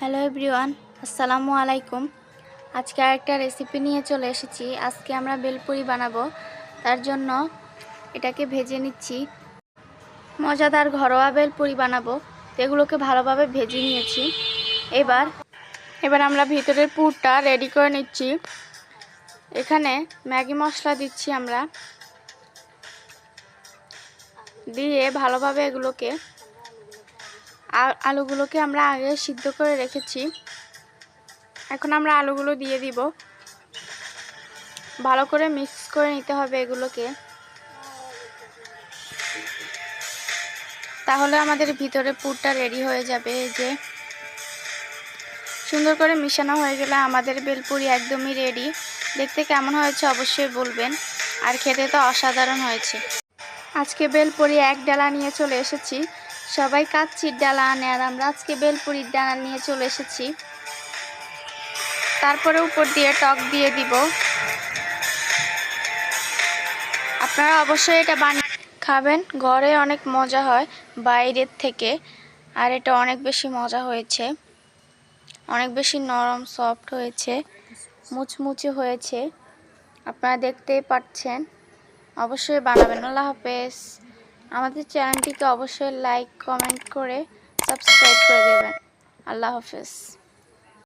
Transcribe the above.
Hello everyone আসসালামু আলাইকুম আজকে আরেকটা রেসিপি নিয়ে চলে এসেছি। আজকে আমরা বেলপুরি বানাবো। তার জন্য এটাকে ভেজে নিচ্ছি। মজাদার ঘরোয়া বেলপুরি বানাবো। এগুলোকে ভালোভাবে ভেজে নিয়েছি। এবার এবার আমরা ভিতরের পুরটা রেডি করে নিচ্ছি। এখানে ম্যাগি মশলা দিচ্ছি আমরা। দিয়ে ভালোভাবে এগুলোকে আলুগুলোকে আমরা আগে সিদ্ধ করে রেখেছি। এখন আমরা আলুগুলো দিয়ে দিব। ভালো করে মিক্স করে নিতে হবে এগুলোকে। তাহলে আমাদের ভিতরে পুরটা রেডি হয়ে যাবে। যে সুন্দর করে মিশানো হয়ে গেলে আমাদের বেলপুরি একদমই রেডি। দেখতে কেমন হয়েছে অবশ্যই বলবেন। আর খেতে তো অসাধারণ হয়েছে। আজকে বেলপুরি এক ডালা নিয়ে চলে এসেছি। সবাই কাচ্চির ডালা আনে আর আমরা আজকে বেলপুরির ডালা নিয়ে চলে এসেছি। তারপরে উপর দিয়ে টক দিয়ে দিব। আপনারা অবশ্যই এটা বানিয়ে খাবেন। ঘরে অনেক মজা হয় বাইরের থেকে, আর এটা অনেক বেশি মজা হয়েছে। অনেক বেশি নরম, সফট হয়েছে, মুচমুচে হয়েছে। আপনারা দেখতেই পাচ্ছেন। অবশ্যই বানাবেন। আল্লাহ হাফেজ। আমাদের চ্যানেলটিকে অবশ্যই লাইক কমেন্ট করে সাবস্ক্রাইব করে দেবেন। আল্লাহ হাফেজ।